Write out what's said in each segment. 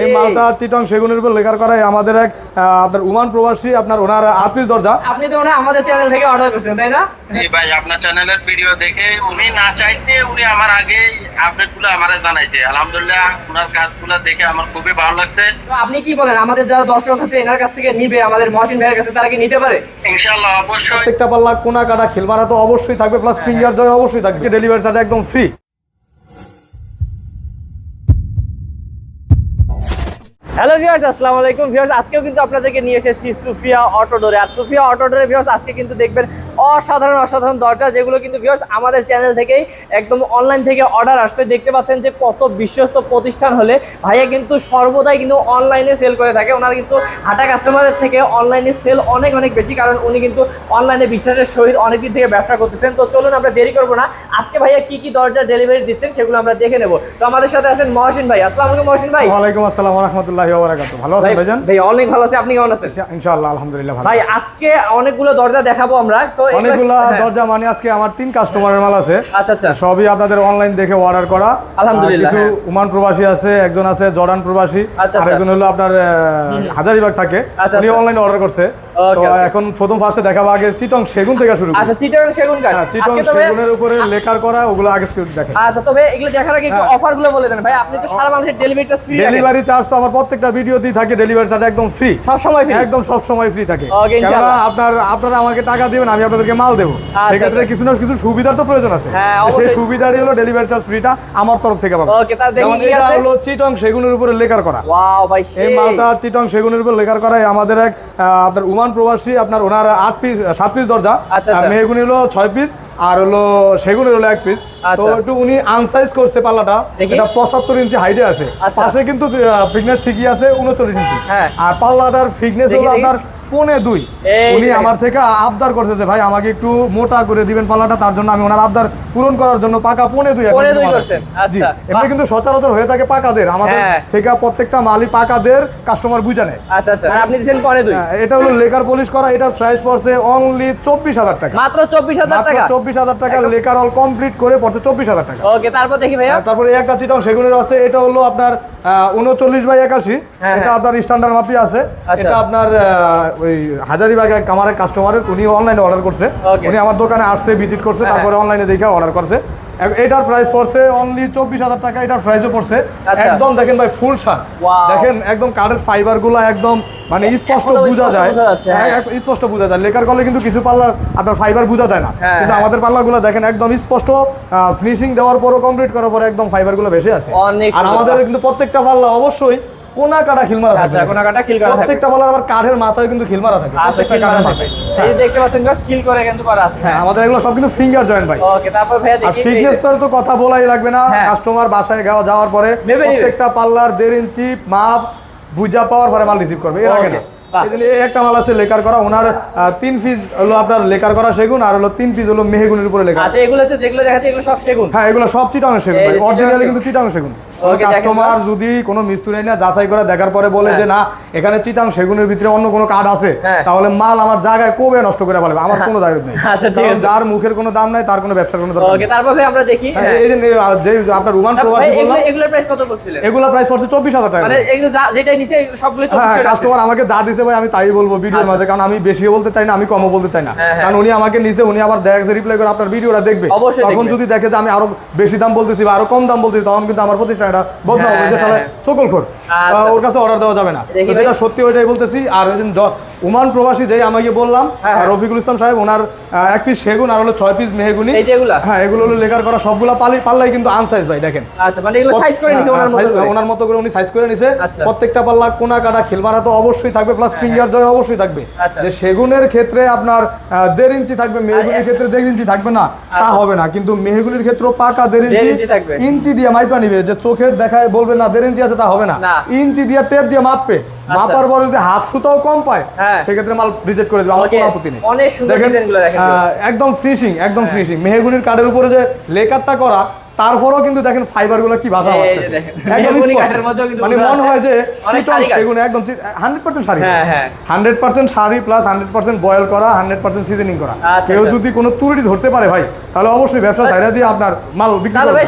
এই মালটা চিটং সেগুনের উপর লেখার করাই আমাদের এক আপনার উমান প্রবাসী আপনার ওনার আত্মীয় দরজা। আপনি তো আমাদের চ্যানেল থেকে অর্ডার করছেন তাই না? জি ভাই আপনার চ্যানেলের ভিডিও দেখে উনি না চাইতে উনি আমার আগে আপডেটগুলো আমারে জানাইছে। আলহামদুলিল্লাহ ওনার কাজগুলো দেখে আমার খুবই ভালো লাগছে। আপনি কি বলেন আমাদের যারা দর্শক আছে এনার কাছ থেকে নিবে আমাদের মহসিন ভাইয়ের কাছে তারা কি নিতে পারে? ইনশাল্লাহ অবশ্যই। প্রত্যেকটা পাল্লা কোনা কাটা খিলমারা তো অবশ্যই থাকবে প্লাস ফিঙ্গার জয় অবশ্যই থাকবে। ডেলিভারি চার্জ একদম ফ্রি হ্যালো ভিউয়ার্স আসসালামু আলাইকুম। ভিউয়ার্স আজকেও কিন্তু আপনাদেরকে নিয়ে এসেছি সুফিয়া অটোডোরে। আর সুফিয়া অটোডোরে ভিউয়ার্স আজকে কিন্তু দেখবেন অসাধারণ অসাধারণ দরজা যেগুলো কিন্তু ভিউয়ার্স আমাদের চ্যানেল থেকেই একদম অনলাইন থেকে অর্ডার আসছে। দেখতে পাচ্ছেন যে কত বিশ্বস্ত প্রতিষ্ঠান হলে ভাইয়া কিন্তু সর্বদাই কিন্তু অনলাইনে সেল করে থাকে। ওনারা কিন্তু হাটা কাস্টমারের থেকে অনলাইনে সেল অনেক অনেক বেশি কারণ উনি কিন্তু অনলাইনে বিশ্বাসের সহিত অনেক দিন থেকে ব্যবসা করতেছেন। তো চলুন আমরা দেরি করব না। আজকে ভাইয়া কি কি দরজা ডেলিভারি দিচ্ছেন সেগুলো আমরা দেখে নেব। তো আমাদের সাথে আছেন মহসিন ভাই। আসসালামু আলাইকুম মহসিন ভাই। ওয়ালাইকুম আসসালাম রহমতুল্লাহ ভালো আছেন ভাই ভাইজান? ভাই অনেক ভালো আছে আপনি কেমন আছেন? ইনশাআল্লাহ আলহামদুলিল্লাহ ভালো ভাই আজকে অনেকগুলো দরজা দেখাবো আমরা। তো অনেকগুলা হ্যাঁ। দরজা মানে আজকে আমার তিন কাস্টমারের মাল আছে আচ্ছা আচ্ছা সবই আপনাদের অনলাইন দেখে অর্ডার করা আলহামদুলিল্লাহ, কিছু হ্যাঁ। উমান প্রবাসী আছে একজন আছে জর্ডান প্রবাসী আরেকজন আর আচ্ছা। একজন হলো আপনার হাজারিবাগ থাকে উনি। অনলাইনে অর্ডার করছে তো এখন প্রথম ফার্স্টে দেখাবো আগে চিটং সেগুন থেকে শুরু করি। আচ্ছা চিটাং সেগুন কাঠ। হ্যাঁ চিটং সেগুনের উপরে করা ওগুলো আগে দেখেন আচ্ছা তবে এগুলো দেখার আগে একটু হ্যাঁ। অফারগুলো বলে দেন। ভাই আপনি তো সারা মানুষের ফ্রি ডেলিভারি চার্জ তো আমার প্রত্যেকটা ভিডিওতেই থাকে ডেলিভারি চার্জ একদম ফ্রি সব সময় ফ্রি একদম সব সময় ফ্রি থাকে। ইনশাআল্লাহ। আপনার আপনারা আমাকে টাকা দিবেন আমি আপনাদেরকে মাল দেবো। আচ্ছা, সেক্ষেত্রে আচ্ছা। কিছু না কিছু সুবিধার তো প্রয়োজন আছে। হ্যাঁ, সেই। সুবিধারই হলো ডেলিভারি চার্জ ফ্রিটা আমার তরফ থেকে পাবেন। ওকে তার দেখি যেমন কি এটা হলো চিটং সেগুনের উপরে লেখার করা। ওয়াও ভাই এই মালটা চিটং সেগুনের উপর লেখার করাই আমাদের এক আপনার উমান প্রবাসী আপনার ওনার আট পিস সাত পিস দরজা আচ্ছা, আচ্ছা। মেহগুনি হলো ছয় পিস আর হলো সেগুনের হলো এক পিস তো আচ্ছা। একটু উনি আনসাইজ করছে পাল্লাটা এটা পঁচাত্তর ইঞ্চি হাইটে আছে। পাশে কিন্তু ফিটনেস ঠিকই আছে উনচল্লিশ ইঞ্চি হ্যাঁ। আর পাল্লাটার ফিটনেস হলো আপনার পনে দুই। উনি আমার থেকে আবদার করছে যে ভাই আমাকে একটু মোটা করে দিবেন পাল্লাটা তার জন্য আমি ওনার আবদার পূরণ করার জন্য পাকা পনে দুই। জি। আচ্ছা। এমনি কিন্তু সচরাচর হয়ে থাকে পাকাদের। আমাদের হ্যাঁ। থেকে প্রত্যেকটা মালই পাকাদের কাস্টমার বুঝে নেয়। আচ্ছা আচ্ছা। আপনি দিচ্ছেন দুই। হ্যাঁ, এটা হলো লেকার পলিশ করা এটার প্রাইস পড়ছে অনলি চব্বিশ হাজার টাকা। মাত্র চব্বিশ হাজার টাকা? চব্বিশ হাজার টাকা। লেকার অল কমপ্লিট করে পড়ছে চব্বিশ হাজার টাকা। ওকে তারপর দেখি হ্যাঁ, তারপরে একটা চিটাং সেগুনের আছে এটা হলো আপনার উনচল্লিশ বাই একাশি। হ্যাঁ, এটা হ্যাঁ। আপনার স্ট্যান্ডার্ড মাপি আছে। আচ্ছা। এটা আপনার ওই হাজারিবাগ এক কামারের কাস্টমারের উনি অনলাইনে অর্ডার করছে। উনি আমার দোকানে আসছে ভিজিট করছে হ্যাঁ, তারপরে অনলাইনে দেখে অর্ডার করছে। এটার প্রাইস পড়ছে অনলি চব্বিশ হাজার টাকা এটার প্রাইসও পড়ছে। আচ্ছা। একদম দেখেন ভাই ফুল Wow. দেখেন একদম কাঠের ফাইবারগুলো একদম মানে স্পষ্ট এখনও বোঝা যায়। হ্যাঁ। স্পষ্ট বোঝা যায়। লেকার করলে কিন্তু কিছু পাল্লার আপনার ফাইবার বোঝা যায় না। হ্যাঁ, কিন্তু হ্যাঁ। আমাদের পাল্লাগুলো দেখেন একদম স্পষ্ট ফিনিশিং দেওয়ার পরও কমপ্লিট করার পরে একদম ফাইবারগুলো ভেসে আছে আর আমাদের কিন্তু প্রত্যেকটা পাল্লা অবশ্যই কোনা কাটা থাকে আচ্ছা, কোনা কাটা খিল করা প্রত্যেকটা আবার কাঠের মাথায় কিন্তু থাকে। আচ্ছা। এই দেখতে পাচ্ছেন করে কিন্তু করা আছে। হ্যাঁ আমাদের এগুলো সব কিন্তু ফিঙ্গার জয়েন্ট ভাই। ওকে তারপর ভাইয়া আর দেখি ফিটনেস তো কথা বলাই লাগবে না। হ্যাঁ। কাস্টমার বাসায় যাওয়া যাওয়ার পরে। প্রত্যেকটা পাল্লার দেড় ইঞ্চি মাপ বুঝা পাওয়ার পরে মাল রিসিভ করবে। এর আগে না। একটা মাল আছে লেকার করা। ওনার তিন পিস হলো আপনার লেকার করা সেগুন আর হলো তিন পিস হলো মেহগুনের উপরে লেখা আচ্ছা এগুলো হচ্ছে যেগুলো দেখাচ্ছে এগুলো সব সেগুন? হ্যাঁ এগুলো সব চিটাং সেগুন অরিজিনালি কিন্তু চিটাং সেগুন। কাস্টমার যদি কোনো মিস্ত্রি না যাচাই করে দেখার পরে বলে হ্যাঁ। যে না এখানে চিটাং সেগুনের ভিতরে অন্য কোনো কার্ড আছে হ্যাঁ। তাহলে মাল আমার জায়গায় কবে নষ্ট করে ফেলবে আমার কোনো দায়িত্ব নেই আচ্ছা। যার মুখের কোনো দাম নাই তার কোনো ব্যবসার কোনো দরকার নেই তারপর আমরা দেখি হ্যাঁ, হ্যাঁ। এই যে যে আপনার রুমান ভাই, প্রবাসী এগুলো বললাম এগুলোর প্রাইস কত পড়ছে টাকা মানে এগুলো যেটাই নিচে সবগুলো হ্যাঁ হ্যাঁ কাস্টমার আমাকে যা দিছে ভাই আমি তাই বলব ভিডিওর মাঝে কারণ আমি বেশি বলতে চাই না আমি কমও বলতে চাই না আচ্ছা। হ্যাঁ, হ্যাঁ। কারণ উনি আমাকে নিচে উনি আবার দেখে রিপ্লাই করে আপনার ভিডিওটা দেখবে তখন যদি দেখে যে আমি আরও বেশি দাম বলতেছি বা আরও কম দাম বলতেছি তখন কিন্তু আমার প্রতিষ্ঠান এটা বদনাম হবে যে হ্যাঁ, হ্যাঁ। সকল খোর। আচ্ছা। ওর কাছে অর্ডার দেওয়া যাবে না। যেটা সত্যি ওইটাই বলতেছি। আর ওই উমান প্রবাসী যেই আমাকে বললাম হ্যাঁ, হ্যাঁ। রফিকুল ইসলাম সাহেব ওনার এক পিস সেগুন আর হলো ছয় পিস মেহগুনি? হ্যাঁ এগুলো হলো লেকার করা সবগুলা পালি পাল্লাই কিন্তু আনসাইজ ভাই দেখেন আচ্ছা মানে এগুলো সাইজ করে নিছে হ্যাঁ, ওনার মতো করে। ওনার মতো করে উনি সাইজ করে নিছে আচ্ছা। প্রত্যেকটা পাল্লা কোনা কাটা খিলমারা তো অবশ্যই থাকবে প্লাস ফিঙ্গার জয় অবশ্যই থাকবে আচ্ছা। যে সেগুনের ক্ষেত্রে আপনার দেড় ইঞ্চি থাকবে মেহগুলির ক্ষেত্রে দেড় ইঞ্চি থাকবে না তা হবে না কিন্তু মেহগুলির ক্ষেত্রে পাকা দেড় ইঞ্চি ইঞ্চি দিয়ে মাইপা নিবে যে চোখের দেখায় বলবে না দেড় ইঞ্চি আছে তা হবে না। ইঞ্চি দিয়ে টেপ দিয়ে মাপবে মাপার পরে যদি হাফ সুতাও কম পায়। সেক্ষেত্রে মাল রিজেক্ট করে দেবে আমার কোনো আপত্তি নেই। অনেক সুন্দর ডিজাইনগুলো দেখেন আহ, একদম ফিনিশিং একদম ফিনিশিং মেহগুনির কার্ডের উপরে যে লেকারটা করা তারপরেও কিন্তু দেখেন ফাইবারগুলো কি ভাষা হচ্ছে মানে মনে হয় যে চিটন সেগুন একদম হান্ড্রেড পার্সেন্ট শাড়ি হ্যাঁ, হ্যাঁ। Hundred percent sari plus hundred percent boil করা হান্ড্রেড পার্সেন্ট সিজনিং করা আচ্ছা, কেউ আচ্ছা। যদি কোনো ত্রুটি ধরতে পারে ভাই তাহলে অবশ্যই ব্যবসা ছাইড়া দিয়ে আপনার মাল বিক্রি করবে।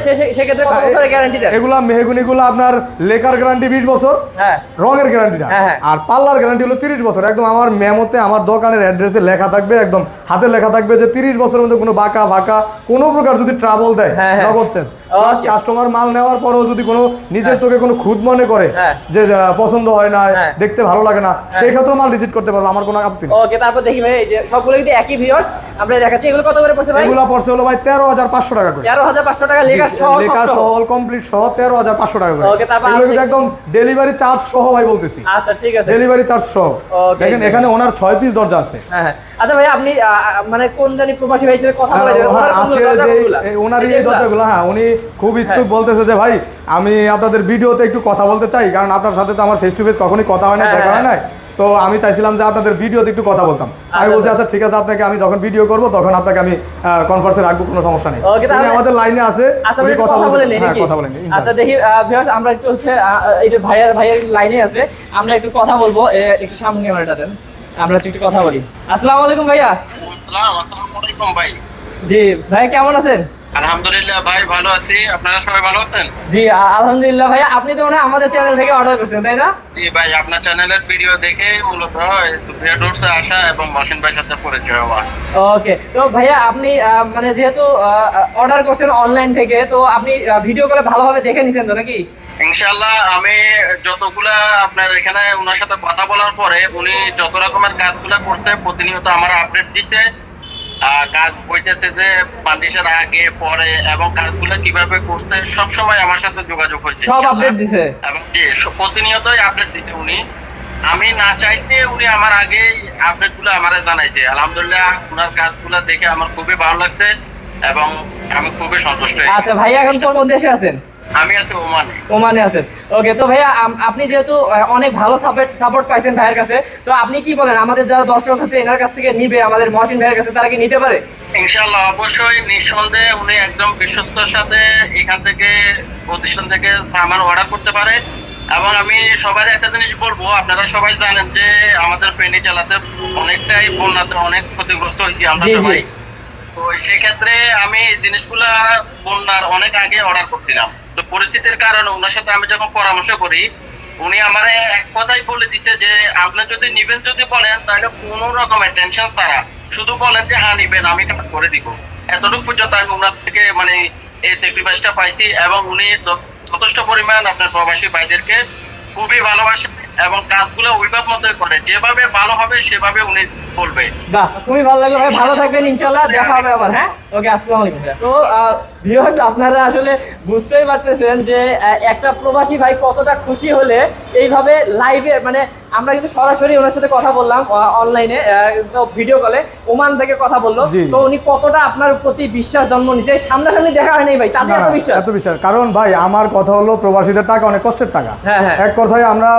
হ্যাঁ, এগুলা মেহগুনিগুলো আপনার লেকার গ্যারান্টি বিশ বছর হ্যাঁ রঙের গ্যারান্টিটা হ্যাঁ, হ্যাঁ। আর পাল্লার গ্যারান্টি হলো তিরিশ বছর একদম আমার মেমোতে আমার দোকানের অ্যাড্রেসে লেখা থাকবে একদম হাতে লেখা থাকবে যে তিরিশ বছরের মধ্যে কোনো বাঁকা ফাঁকা কোনো প্রকার যদি ট্রাবল দেয় হ্যাঁ, হ্যাঁ। নগদ waters কাস্টমার মাল নেওয়ার পরেও যদি কোনো নিজের চোখে কোনো খুদ মনে করে হ্যাঁ। যে পছন্দ হয় না হ্যাঁ। দেখতে ভালো লাগে না সেই ক্ষেত্রে মাল রিসিট করতে পারব আমার কোনো আপত্তি নেই। ওকে তারপর দেখি ভাই এই যে সবগুলো কিন্তু একই ভিউয়ার্স আমরা দেখাচ্ছি এগুলো কত করে পড়ছে ভাই? এগুলা পড়ছে হলো ভাই তেরো হাজার পাঁচশো টাকা করে। তেরো হাজার পাঁচশো টাকা লেখা সহ লেখা সহ। সহ। কমপ্লিট সহ তেরো হাজার পাঁচশো টাকা করে। Okay, তারপর এগুলো। একদম ডেলিভারি চার্জ সহ ভাই বলতেছি। আচ্ছা ঠিক আছে। ডেলিভারি চার্জ সহ। দেখেন এখানে ওনার ছয় পিস দরজা আছে। হ্যাঁ হ্যাঁ। আচ্ছা ভাই আপনি মানে কোন জানি প্রবাসী ভাই কথা বলে হ্যাঁ, ওনার হ্যাঁ, আজকে যে এই দরজাগুলো হ্যাঁ উনি খুব ইচ্ছুক বলতেছে যে ভাই আমি আপনাদের ভিডিওতে একটু কথা বলতে চাই কারণ আপনার সাথে তো আমার ফেস টু ফেস কখনোই কথা হয় না হ্যাঁ, দেখা হয় হ্যাঁ। না তো আমি চাইছিলাম যে আপনাদের ভিডিওতে একটু কথা বলতাম। আমি আচ্ছা, বলছি আচ্ছা। আচ্ছা ঠিক আছে আপনাকে আমি যখন ভিডিও করব তখন আপনাকে আমি কনফারেন্সে রাখব কোনো সমস্যা নেই। উনি তাহলে- আমাদের লাইনে আছে আচ্ছা উনি কথা কথা বলে হ্যাঁ কথা বলেন আচ্ছা দেখি ভিউয়ার্স আমরা একটু হচ্ছে এই যে ভাইয়ার ভাইয়ের লাইনে আছে আমরা একটু কথা বলব একটু সামনে ক্যামেরাটা দেন। আমরা একটু কথা বলি। আসসালামু আলাইকুম ভাইয়া। আসসালাম আসসালামু আলাইকুম ভাই। জি ভাই কেমন আছেন? আলহামদুলিল্লাহ ভাই ভালো আছি। আপনারা সবাই ভালো আছেন? জি আলহামদুলিল্লাহ ভাইয়া আপনি তো মনে আমাদের চ্যানেল থেকে অর্ডার করছেন তাই না? জি ভাই আপনার চ্যানেলের ভিডিও দেখে মূলত সুপ্রিয়া টুরসে আসা এবং মহসিন ভাইয়ের সাথে পরিচয় হওয়া। ওকে তো ভাইয়া আপনি মানে যেহেতু অর্ডার করছেন অনলাইন থেকে তো আপনি ভিডিও কলে ভালোভাবে দেখে নিছেন তো নাকি? ইনশাল্লাহ আমি যতগুলা আপনার এখানে ওনার সাথে কথা বলার পরে উনি যত রকমের কাজগুলা করছে প্রতিনিয়ত আমার আপডেট দিছে। কাজ হইতেছে যে পান্ডিসের আগে পরে এবং কাজগুলা কীভাবে করছে সব সময় আমার সাথে যোগাযোগ হয়েছে সব আপডেট দিছে? এবং জি প্রতিনিয়তই আপডেট দিছে উনি। আমি না চাইতে উনি আমার আগে আপডেটগুলো আমারে জানাইছে। আলহামদুলিল্লাহ ওনার কাজগুলো দেখে আমার খুবই ভালো লাগছে এবং আমি খুবই সন্তুষ্ট। আচ্ছা ভাইয়া এখন কোন দেশে আছেন? আমি আছি ওমানে। ওমানে আছেন। ওকে তো ভাইয়া আপনি যেহেতু অনেক ভালো সাপোর্ট সাপোর্ট পাইছেন ভাইয়ের কাছে তো আপনি কি বলেন আমাদের যারা দর্শক হচ্ছে এনার কাছ থেকে নিবে আমাদের মহসিন ভাইয়ের কাছে তারা কি নিতে পারে? ইনশাল্লাহ অবশ্যই নিঃসন্দেহে উনি একদম বিশ্বস্তর সাথে এখান থেকে প্রতিষ্ঠান থেকে সামান অর্ডার করতে পারে। এবং আমি সবার একটা জিনিস বলব আপনারা সবাই জানেন যে আমাদের ফেনী জেলাতে অনেকটাই বন্যাতে অনেক ক্ষতিগ্রস্ত হয়েছি আমরা। সবাই। তো সেক্ষেত্রে আমি জিনিসগুলা বন্যার অনেক আগে অর্ডার করছিলাম। তো পরিস্থিতির কারণে ওনার সাথে আমি যখন পরামর্শ করি, উনি আমার এক কথাই বলে দিছে যে, আপনি যদি নিবেন যদি বলেন, তাহলে কোনো রকমের টেনশন ছাড়া। শুধু বলেন যে হ্যাঁ নিবেন, আমি কাজ করে দিব। এতটুকু পর্যন্ত আমি ওনার থেকে মানে এই স্যাক্রিফাইসটা পাইছি এবং উনি যথেষ্ট পরিমাণ আপনার প্রবাসী ভাইদেরকে খুবই ভালোবাসে। এবং কাজগুলো ওইভাবে মতোই করে। যেভাবে ভালো হবে, সেভাবে উনি বলবে। বাহ, খুবই ভালো লাগল ভাই। ভালো থাকবেন ইনশাল্লাহ দেখা হবে আবার হ্যাঁ? ওকে, আসসালামু আলাইকুম। তো ভিউয়ার্স আপনারা আসলে বুঝতেই পারতেছেন যে একটা প্রবাসী ভাই কতটা খুশি হলে এইভাবে লাইভে মানে আমরা কিন্তু সরাসরি ওনার সাথে কথা বললাম অনলাইনে ভিডিও কলে ওমান থেকে কথা বলল। তো উনি কতটা আপনার প্রতি বিশ্বাস জন্ম নিচ্ছে সামনাসামনি দেখা হয়নি ভাই তাতে এত বিশ্বাস। এত বিশ্বাস। কারণ ভাই আমার কথা হলো প্রবাসীদের টাকা অনেক কষ্টের টাকা। হ্যাঁ, হ্যাঁ। এক কথায় আমরা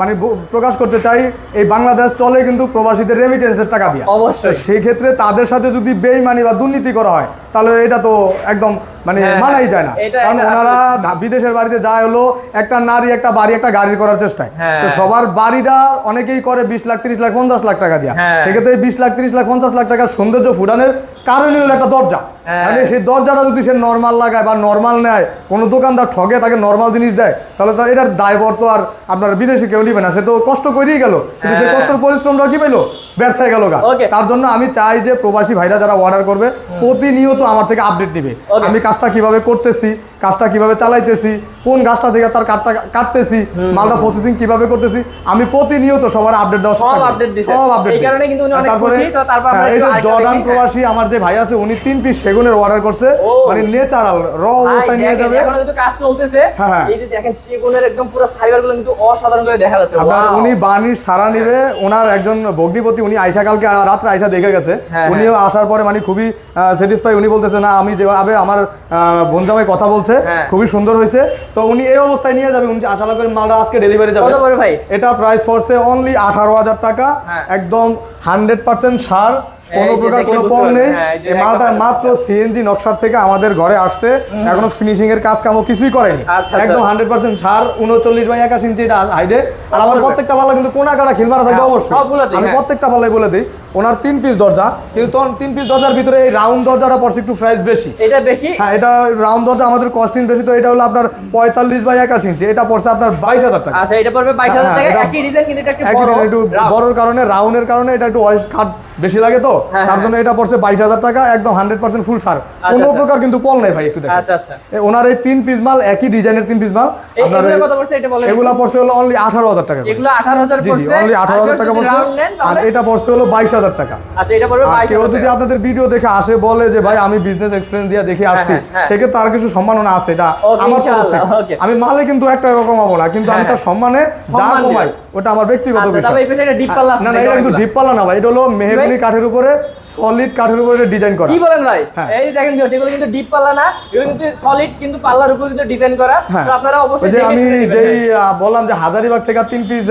মানে প্রকাশ করতে চাই এই বাংলাদেশ চলে কিন্তু প্রবাসীদের রেমিটেন্সের টাকা দিয়ে। অবশ্যই। সেই ক্ষেত্রে তাদের সাথে যদি বেইমানি বা দুর্নীতি করা হয় তাহলে এটা তো একদম মানে হ্যাঁ, মানাই যায় না। কারণ ওনারা বিদেশের বাড়িতে যায় হলো একটা নারী একটা বাড়ি একটা গাড়ি করার চেষ্টায়। হ্যাঁ। তো সবার বাড়িটা অনেকেই করে বিশ লাখ তিরিশ লাখ পঞ্চাশ লাখ টাকা দিয়া। হ্যাঁ। সেক্ষেত্রে বিশ লাখ তিরিশ লাখ পঞ্চাশ লাখ টাকার সৌন্দর্য ফুটানের কারণই হলো একটা দরজা। হ্যাঁ। তাহলে সেই দরজাটা যদি সে নর্মাল লাগায় বা নর্মাল নেয় কোনো দোকানদার ঠগে তাকে নর্মাল জিনিস দেয় তাহলে তো এটার দায়বর তো আর আপনার বিদেশে কেউ নিবে না। সে তো কষ্ট করেই গেল। কিন্তু সে হ্যাঁ। কষ্টের পরিশ্রমটা কি পেল ব্যর্থ হয়ে গেল গা। তার জন্য আমি চাই যে প্রবাসী ভাইরা যারা অর্ডার করবে প্রতিনিয়ত আমার থেকে আপডেট নিবে। আমি কাজটা কীভাবে করতেছি কাজটা কীভাবে চালাইতেছি কোন গাছটা থেকে তার কাঠটা কাটতেছি মালটা প্রসেসিং কীভাবে করতেছি আমি প্রতিনিয়ত সবার আপডেট দেওয়ার সব চেষ্টা করি। সব আপডেট এই কারণে কিন্তু উনি অনেক খুশি, তো তারপর আমরা হ্যাঁ, এই যে জর্ডান প্রবাসী আমার যে ভাই আছে উনি তিন পিস সেগুনের অর্ডার করছে। মানে ন্যাচারাল র অবস্থায় নিয়ে যাবে। এখনও কিন্তু কাজ চলতেছে। হ্যাঁ, হ্যাঁ। এই যে দেখেন সেগুনের একদম পুরো ফাইবারগুলো কিন্তু অসাধারণ করে দেখা যাচ্ছে। আপনার উনি বার্নিশ সারা নিবে ওনার একজন ভগ্নিপতি উনি কালকে রাত্রে দেখে গেছে। উনিও আসার পরে মানে খুবই স্যাটিসফাই উনি বলতেছে না আমি যেভাবে আমার বোনজামাই কথা বলছে হ্যাঁ। খুবই সুন্দর হয়েছে। তো উনি এই অবস্থায় নিয়ে যাবে উনি আশা করেন মালটা আজকে ডেলিভারি যাবে। কত ভাই? এটা প্রাইস পড়ছে অনলি আঠারো হাজার টাকা। হ্যাঁ। একদম হান্ড্রেড পার্সেন্ট সার। কোনো প্রকার কোনো নেই। হ্যাঁ, এই মালটা মাত্র সিএনজি নকশার থেকে আমাদের ঘরে আসছে। এখনও ফিনিশিং এর কাজ কামও কিছুই করেনি। আচ্ছা, আচ্ছা। একদম হান্ড্রেড পার্সেন্ট সার উনচল্লিশ বাই একাশ ইঞ্চি এটা হাইডে আর আমার প্রত্যেকটা পাল্লা কিন্তু কোনা কাটা খিলমারা থাকবে অবশ্যই। আমি। প্রত্যেকটা পাল্লাই বলে দিই। ওনার তিন পিস দরজা কিন্তু তিন পিস দরজার ভিতরে এই রাউন্ড দরজাটা পড়ছে একটু প্রাইস বেশি। এটা বেশি? হ্যাঁ এটা রাউন্ড দরজা আমাদের কস্টিং বেশি তো এটা হলো আপনার পঁয়তাল্লিশ বাই একাশ ইঞ্চি এটা পড়ছে আপনার বাইশ হাজার টাকা। আচ্ছা এটা পড়বে বাইশ হাজার হ্যাঁ, টাকা। একই ডিজাইন কিন্তু এটা একটু বড় একটু বড়র কারণে রাউন্ডের কারণে এটা একটু ওয়েস্ট খাট বেশি লাগে তো। হ্যাঁ, তার হ্যাঁ। জন্য এটা পড়ছে বাইশ হাজার টাকা একদম হান্ড্রেড পার্সেন্ট ফুল সার কোনো আচ্ছা। প্রকার কিন্তু পল নেই ভাই একটু দেখেন। আচ্ছা আচ্ছা। ওনার এই তিন পিস মাল একই ডিজাইনের তিন পিস মাল। আপনার এগুলো পড়ছে হলো অনলি আঠারো হাজার টাকা এগুলো আঠারো হাজার অনলি আঠারো হাজার টাকা পড়ছে। আর এটা পড়ছে হলো বাইশ হাজার টাকা। আচ্ছা কেউ যদি আপনাদের ভিডিও দেখে আসে বলে যে ভাই আমি বিজনেস এক্সপিরিয়েন্স দিয়ে দেখে আসছি হ্যাঁ, হ্যাঁ। সেক্ষেত্রে তার কিছু সম্মাননা আছে। এটা আমার. আমি মালে কিন্তু এক টাকা কমাবো না কিন্তু আমি হ্যাঁ, তার সম্মানে যা কমাই ওটা আমার ব্যক্তিগত আচ্ছা, বিষয়। না না এটা কিন্তু ডিপ পাল্লা না ভাই এটা হলো কাঠের উপরে সলিড কাঠের উপরে ডিজাইন করা। কি বলেন ভাই? হ্যাঁ। এই দেখেন এগুলো কিন্তু ডিপ পাল্লা না এগুলো কিন্তু সলিড কিন্তু পাল্লার উপর কিন্তু ডিজাইন করা। হ্যাঁ। তো আপনারা অবশ্যই যে আমি যেই হ্যাঁ। বললাম যে হাজারিবাগ থেকে তিন পিস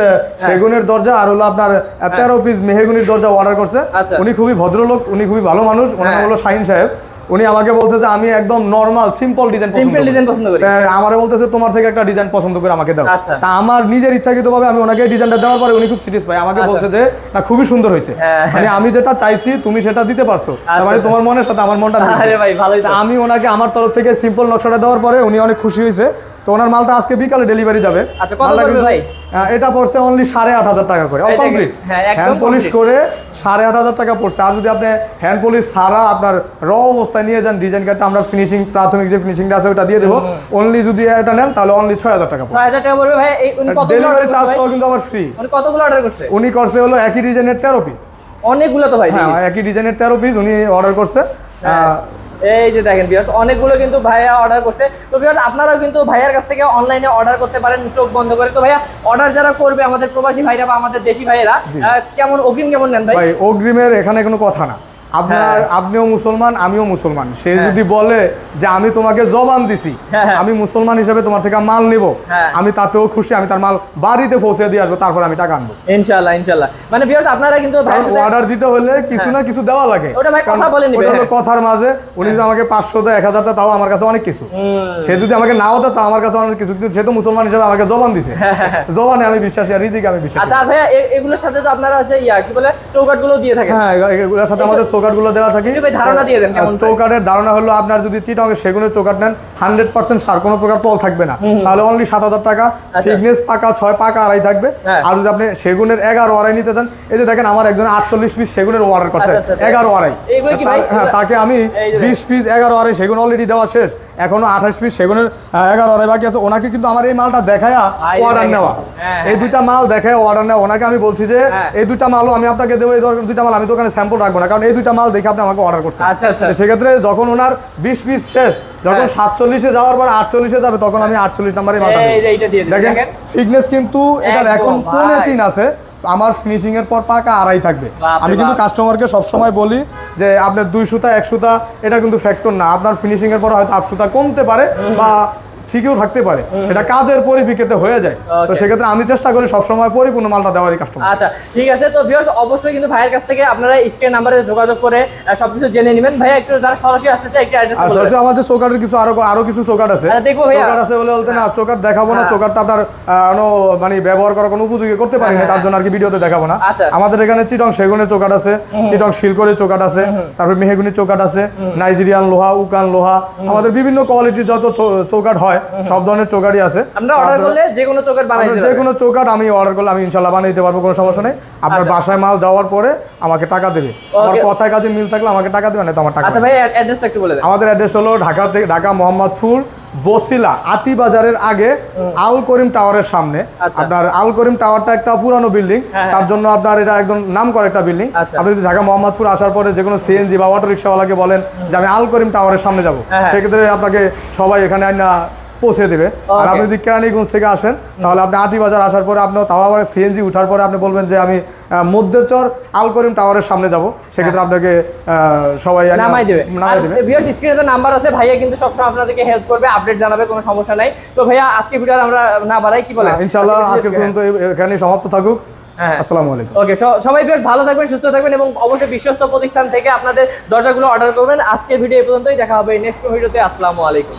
সেগুনের দরজা আর হলো আপনার তেরো পিস মেহগুনির দরজা অর্ডার করছে আচ্ছা। উনি খুবই ভদ্রলোক উনি খুবই ভালো মানুষ ওনার নাম হ্যাঁ। হলো শাহিন সাহেব উনি আমাকে বলছে যে আমি একদম normal simple design Simple design পছন্দ করি। আমারে বলতেছে তোমার থেকে একটা ডিজাইন পছন্দ করে আমাকে দাও আচ্ছা। তা আমার নিজের ইচ্ছাকৃত ভাবে আমি ওনাকে ডিজাইনটা দেওয়ার পরে উনি খুব সিরিয়াস পাই আমাকে আচ্ছা। বলছে যে না খুবই সুন্দর হয়েছে হ্যাঁ। মানে আমি যেটা চাইছি তুমি সেটা দিতে পারছ মানে। তোমার মনের সাথে আমার মনটা আরে ভাই, ভালোই তো। আমি ওনাকে আমার তরফ থেকে সিম্পল নকশাটা দেওয়ার পরে উনি অনেক খুশি হয়েছে তো ওনার মালটা আজকে বিকালে ডেলিভারি যাবে। আচ্ছা, কত পড়বে ভাই? এটা পড়ছে অনলি সাড়ে আট হাজার টাকা করে। কমপ্লিট হ্যাঁ, হ্যান্ড পলিশ করে সাড়ে আট হাজার টাকা পড়ছে। আর যদি আপনি হ্যান্ড পলিশ ছাড়া আপনার র অবস্থায় নিয়ে যান ডিজাইন কার্ডটা আমরা ফিনিশিং প্রাথমিক যে ফিনিশিংটা আছে ওটা দিয়ে দেবো। অনলি যদি এটা নেন তাহলে অনলি ছয় হাজার টাকা ছয় হাজার টাকা পড়বে ভাই। এই উনি কতগুলো ডেলিভারি চার্জ কিন্তু আবার ফ্রি কতগুলো অর্ডার করছে? উনি করছে হলো একই ডিজাইনের তেরো পিস অনেকগুলো তো ভাই হ্যাঁ একই ডিজাইনের তেরো পিস উনি অর্ডার করছে। হ্যাঁ। এই যে দেখেন বিয়ার্স অনেকগুলো কিন্তু ভাইয়া অর্ডার করছে। তো বিয়ার্স আপনারাও কিন্তু ভাইয়ার কাছ থেকে অনলাইনে অর্ডার করতে পারেন চোখ বন্ধ করে। তো ভাইয়া অর্ডার যারা করবে আমাদের প্রবাসী ভাইরা বা আমাদের দেশি ভাইয়েরা কেমন অগ্রিম কেমন নেন ভাই অগ্রিমের এখানে কোনো কথা না। আপনার হ্যাঁ। আপনিও মুসলমান আমিও মুসলমান। সে হ্যাঁ। যদি বলে যে আমি তোমাকে জবান দিছি হ্যাঁ। আমি মুসলমান হিসেবে তোমার থেকে মাল নিব। আমি তাতেও খুশি আমি তার মাল বাড়িতে পৌঁছে দিয়ে আসব তারপর আমি টাকা আনব। ইনশাআল্লাহ ইনশাআল্লাহ। মানে বিয়ার্স আপনারা কিন্তু অর্ডার দিতে হলে কিছু না কিছু দেওয়া লাগে। ওটা ভাই কথা বলে নিবে, ওটা। কথার মাঝে উনি যদি আমাকে পাঁচশো দেয় এক হাজার তাও আমার কাছে অনেক কিছু। সে যদি আমাকে নাও দেয় তাও আমার কাছে অনেক কিছু। কিন্তু সে তো মুসলমান হিসেবে আমাকে জবান দিছে। জবানে আমি বিশ্বাসী আর রিজিকে আমি বিশ্বাসী। আচ্ছা ভাইয়া এগুলোর সাথে তো আপনারা আছে ইয়া কি বলে চৌকাটগুলো দিয়ে থাকেন। হ্যাঁ এগুলোর সাথে আমাদের চৌকাটগুলো দেওয়া থাকে। ধারণা দিয়ে দেন চৌকাটের ধারণা হলো আপনার যদি চিটঙ্গের সেগুনের চৌকাট নেন হান্ড্রেড পার্সেন্ট সার কোনো প্রকার পল থাকবে না। তাহলে অনলি সাত হাজার টাকা। আচ্ছা। সিগনেস পাকা ছয় পাকা আড়াই থাকবে। হ্যাঁ। আর যদি আপনি সেগুনের এগারো আড়াই নিতে চান এই যে দেখেন আমার একজন আটচল্লিশ পিস সেগুনের অর্ডার করছে। আচ্ছা, আচ্ছা। এগারো আড়াই। হ্যাঁ তাকে আমি বিশ পিস এগারো আড়াই সেগুন অলরেডি দেওয়া শেষ। এখনও আঠাশ পিস সেগুনের এগারো আড়াই বাকি আছে ওনাকে কিন্তু আমার এই মালটা দেখায়া অর্ডার নেওয়া হ্যাঁ, এই দুইটা মাল দেখায় অর্ডার নেওয়া ওনাকে আমি বলছি যে হ্যাঁ। এই দুইটা মালও আমি আপনাকে দেবো এই দুইটা মাল আমি দোকানে স্যাম্পল রাখব না কারণ এই দুইটা মাল দেখে আপনি আমাকে অর্ডার করছেন আচ্ছা, আচ্ছা। সেক্ষেত্রে যখন ওনার বিশ পিস শেষ যখন হ্যাঁ। সাতচল্লিশে যাওয়ার পর আটচল্লিশে যাবে তখন আমি আটচল্লিশ নাম্বারে মালটা দেখেন। ফিটনেস কিন্তু এটার এখন। পৌনে তিন আছে আমার ফিনিশিং এর পর পাকা আড়াই থাকবে। আমি কিন্তু। কাস্টমারকে সবসময় বলি যে আপনার দুই সুতা এক সুতা এটা কিন্তু ফ্যাক্টর না। আপনার ফিনিশিং এর পর হয়তো আট সুতা কমতে পারে বা ঠিকও থাকতে পারে। সেটা কাজের পরিপ্রেক্ষিতে হয়ে যায়। তো সেক্ষেত্রে আমি চেষ্টা করি সবসময় পরিপূর্ণ মালটা দেওয়ারই কাস্টমার আচ্ছা ঠিক আছে। তো ভিউয়ার্স অবশ্যই কিন্তু ভাইয়ের কাছ থেকে আপনারা স্ক্রিন নাম্বারে যোগাযোগ করে সবকিছু জেনে নেবেন। ভাইয়া একটু যারা সরাসরি আসতে চায় একটু অ্যাড্রেস আর সরাসরি আমাদের চৌকাটের কিছু আরও আরও কিছু চৌকাট আছে। দেখব ভাইয়া। চৌকাট আছে বলে বলতে না চৌকাট দেখাবো না। হ্যাঁ। চৌকাটটা আপনার কোনো মানে ব্যবহার করার কোনো উপযোগী করতে পারি না হ্যাঁ, তার জন্য আর কি ভিডিওতে দেখাবো না। আচ্ছা। আমাদের এখানে চিটং সেগুনের চৌকাট আছে চিটং শিলকরের চৌকাট আছে তারপর মেহেগুনির চৌকাট আছে নাইজেরিয়ান লোহা উকান লোহা আমাদের বিভিন্ন কোয়ালিটির যত চৌ- চৌকাট হয় সব ধরনের চৌকাটই আছে। আমরা অর্ডার করলে যে কোনো যে চৌকাট আমি অর্ডার করলে আমি ইনশাল্লাহ বানিয়ে দিতে পারব কোনো সমস্যা নেই। আপনার আচ্ছা। বাসায় মাল যাওয়ার পরে আমাকে টাকা দেবে। আমার কথায় কাজে মিল থাকলে আমাকে টাকা দেবে না তো আমার টাকা আচ্ছা ভাই অ্যাড্রেসটা একটু বলে দেন। আমাদের অ্যাড্রেস হলো ঢাকা থেকে ঢাকা মোহাম্মদপুর বসিলা আটি বাজারের আগে আল করিম টাওয়ারের সামনে। আচ্ছা। আপনার আল করিম টাওয়ারটা একটা পুরানো বিল্ডিং হ্যাঁ, তার জন্য আপনার এটা একদম নাম করা একটা বিল্ডিং। আপনি যদি ঢাকা মোহাম্মদপুর আসার পরে যে কোনো সিএনজি বা অটো রিক্সাওয়ালাকে বলেন যে আমি আল করিম টাওয়ারের সামনে যাব। হ্যাঁ, হ্যাঁ। সেক্ষেত্রে আপনাকে সবাই এখানে আইনা পৌঁছে দেবে। আর আপনি যদি কেরানীগঞ্জ থেকে আসেন তাহলে আপনি আটি বাজার আসার পরে আপনি তাও আবার সিএনজি উঠার পরে আপনি বলবেন যে আমি আহ, মধ্যের চর আল করিম টাওয়ারের সামনে যাব। সেক্ষেত্রে আপনাকে সবাই নামাই দেবে। নামাই দেবে। ভিউয়ার্স স্ক্রিনে তো নাম্বার আছে ভাইয়া কিন্তু সবসময় আপনাদেরকে হেল্প করবে আপডেট জানাবে কোনো সমস্যা নাই। তো ভাইয়া আজকে ভিডিও আমরা না বাড়াই কি বলেন? না, ইনশাল্লাহ আজকে পর্যন্ত এ- এখানেই সমাপ্ত থাকুক। হ্যাঁ। আসসালামু আলাইকুম। ওকে সবাই বেশ ভালো থাকবেন সুস্থ থাকবেন এবং অবশ্যই বিশ্বস্ত প্রতিষ্ঠান থেকে আপনাদের দরজাগুলো অর্ডার করবেন। আজকের ভিডিও এই পর্যন্তই দেখা হবে নেক্সট ভিডিওতে আসসালামু আলাইকুম।